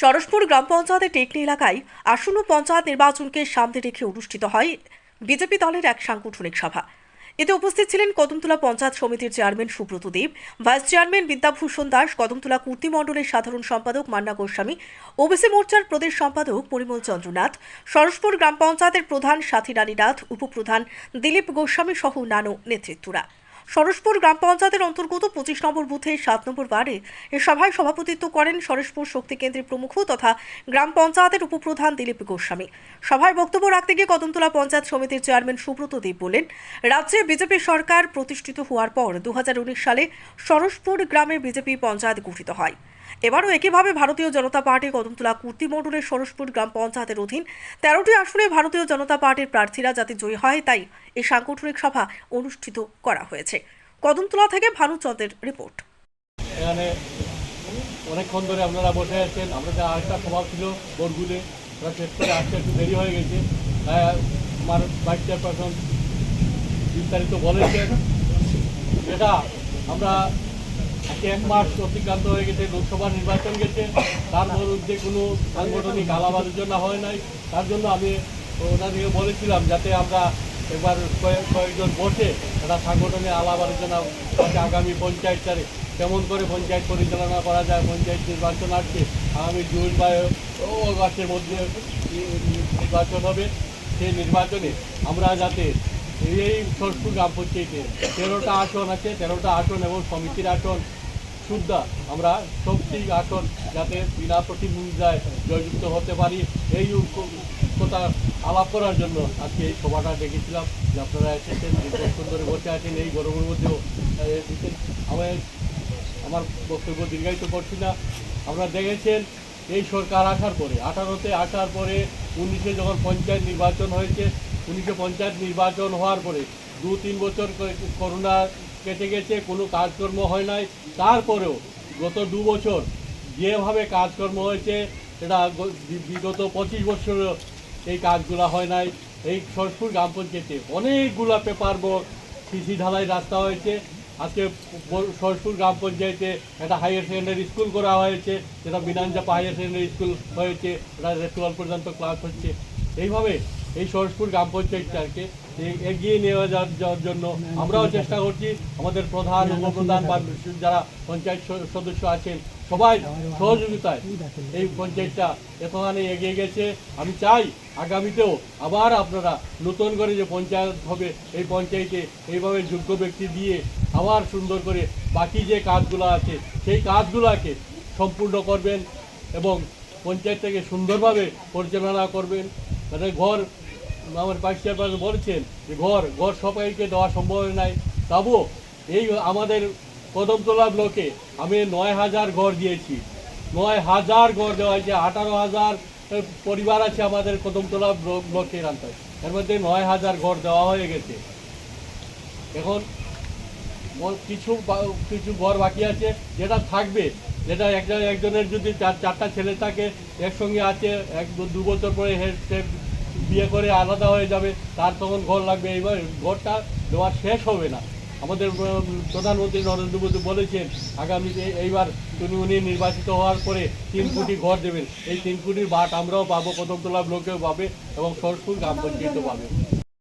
সরসপুর গ্রাম পঞ্চায়েতের টেকনি এলাকায় আসন্ন পঞ্চায়েত নির্বাচনকে সামনে রেখে অনুষ্ঠিত হয় বিজেপি দলের এক সাংগঠনিক সভা। এতে উপস্থিত ছিলেন কদমতলা পঞ্চায়েত সমিতির chairman Subrata Deb, vice chairman Bidyabhushan Das, Kadamtala Kurti মণ্ডলের সাধারণ সম্পাদক মান্না গোস্বামী, ওবিসি মোর্চার প্রদেশ সম্পাদক পরিমল চন্দ্রনাথ সরসপুর গ্রাম পঞ্চায়েতের প্রধান সাথী রানী নাথ, উপপ্রধান দিলীপ গোস্বামী সহ নানো নেতৃত্বরা। সরসপুর গ্রাম পঞ্চায়েতের অন্তর্গত পঁচিশ নম্বর বুথে সাত নম্বর বারে এ সভায় সভাপতিত্ব করেন সরসপুর শক্তি কেন্দ্রের প্রমুখ তথা গ্রাম পঞ্চায়েতের উপপ্রধান দিলীপ গোস্বামী। সভায় বক্তব্য রাখতে গিয়ে কদমতলা পঞ্চায়েত সমিতির চেয়ারম্যান সুব্রত দেব বলেন, রাজ্যে বিজেপি সরকার প্রতিষ্ঠিত হওয়ার পর দু হাজার উনিশ সালে সরসপুর গ্রামে বিজেপি পঞ্চায়েত গঠিত হয়। এবারও একইভাবে ভারতীয় জনতা পার্টি কদমতলা কুর্তি মণ্ডলের সরসপুর গ্রাম পঞ্চায়েতের অধীন তেরোটি আসনে ভারতীয় জনতা পার্টির প্রার্থীরা যাতে জয়ী হয় তাই এই সাংগঠনিক সভা অনুষ্ঠিত করা হয়েছে। কদমতলা থেকে ভানুচন্দ্রের রিপোর্ট। এখানে অনেকক্ষণ ধরে আপনারা বসে আছেন আমাদের আরেকটা সভা ছিল বোরগুলে। ওরা শেষ করে আসতে একটু দেরি হয়ে গেছে। তাই আমার ভাইস চেয়ারপারসন বিস্তারিত বলেছেন। এটা আমরা এক মাস অতিক্রান্ত হয়ে গেছে, লোকসভা নির্বাচন গেছে। তার মধ্যে কোনো সাংগঠনিক আলাপ আলোচনা হয় নাই। তার জন্য আমি ওনাদেরকে বলেছিলাম যাতে আমরা এবার কয়েক কয়েকজন বসে একটা সাংগঠনিক আলাপ আলোচনা আগামী পঞ্চায়েতটারে কেমন করে পঞ্চায়েত পরিচালনা করা যায়, পঞ্চায়েত নির্বাচন আসছে, আগামী জুন বা আগস্টের মধ্যে নির্বাচন হবে। সেই নির্বাচনে আমরা যাতে এই সরস্পুর গ্রাম পঞ্চায়েতে তেরোটা আসন আছে, তেরোটা আসন এবং সমিতির আসন। সুদ্ধা আমরা সবটি আসন যাতে বিনা প্রতিদ্বন্দ্বিতায় জয়যুক্ত হতে পারি, এই কথা আলাপ করার জন্য আজকে এই সভাটা ডেকেছিলাম। যে আপনারা এসেছেন ধরে বসে আছেন, এই গরমের মধ্যেও। আমার আমার বক্তব্য দীর্ঘায়িত করছি না। আপনারা দেখেছেন এই সরকার আসার পরে, আঠারোতে আসার পরে উনিশে যখন পঞ্চায়েত নির্বাচন হয়েছে, উনিশে পঞ্চায়েত নির্বাচন হওয়ার পরে দু তিন বছর করোনা কেটে গেছে, কোনো কাজকর্ম হয় নাই। তারপরেও গত দু বছর যেভাবে কাজকর্ম হয়েছে বি- বিগত পঁচিশ বছর এই কাজগুলো হয় নাই। এই সরসপুর গ্রাম পঞ্চায়েতে অনেকগুলা পেপার বোর্ড সিসি ঢালাই রাস্তা হয়েছে। আজকে সরসপুর গ্রাম পঞ্চায়েতে একটা হায়ার সেকেন্ডারি স্কুল করা হয়েছে, যেটা বিনানজাপা হায়ার সেকেন্ডারি স্কুল হয়েছে, এটা টুয়েলভ পর্যন্ত ক্লাস হচ্ছে। এইভাবে এই সরসপুর গ্রাম পঞ্চায়েতটাকে এগিয়ে নিয়ে যাওয়ার জন্য আমরাও চেষ্টা করছি। আমাদের প্রধান, উপপ্রধান বা যারা পঞ্চায়েত সদস্য আছেন, সবাই সহযোগিতায় এই পঞ্চায়েতটা এতখানি এগিয়ে গেছে। আমি চাই আগামীতেও আবার আপনারা নতুন করে যে পঞ্চায়েত হবে, এই পঞ্চায়েতে এইভাবে যোগ্য ব্যক্তি দিয়ে আবার সুন্দর করে বাকি যে কাজগুলো আছে, সেই কাজগুলোকে সম্পূর্ণ করবেন এবং পঞ্চায়েতটাকে সুন্দরভাবে পরিচালনা করবেন। মানে ঘর আমার ভাইস চেয়ারপারসন বলেছেন যে ঘর ঘর সবাইকে দেওয়া সম্ভব নাই তবুও এই আমাদের কদমতলা ব্লকে আমি নয় হাজার ঘর দিয়েছি। নয় হাজার ঘর দেওয়া হয়েছে, আঠারো হাজার পরিবার আছে আমাদের কদমতলা ব্লক- ব্লকের আন্তায় এর মধ্যে নয় হাজার ঘর দেওয়া হয়ে গেছে। এখন কিছু কিছু ঘর বাকি আছে, যেটা থাকবে। যেটা একজন একজনের যদি চার, চারটা ছেলে থাকে একসঙ্গে আছে, এক, দু- বছর পরে সে বিয়ে করে আলাদা হয়ে যাবে, তার তখন ঘর লাগবে। এইবার ঘরটা দেওয়া শেষ হবে না। আমাদের প্রধানমন্ত্রী নরেন্দ্র মোদী বলেছেন আগামীতে এইবার তিনি, উনি নির্বাচিত হওয়ার পরে তিন কোটি ঘর দেবেন। এই তিন কোটির বাট আমরাও পাবো কদমতলা ব্লকেও পাবে এবং সরসপুর গ্রাম পঞ্চায়েতও পাবে।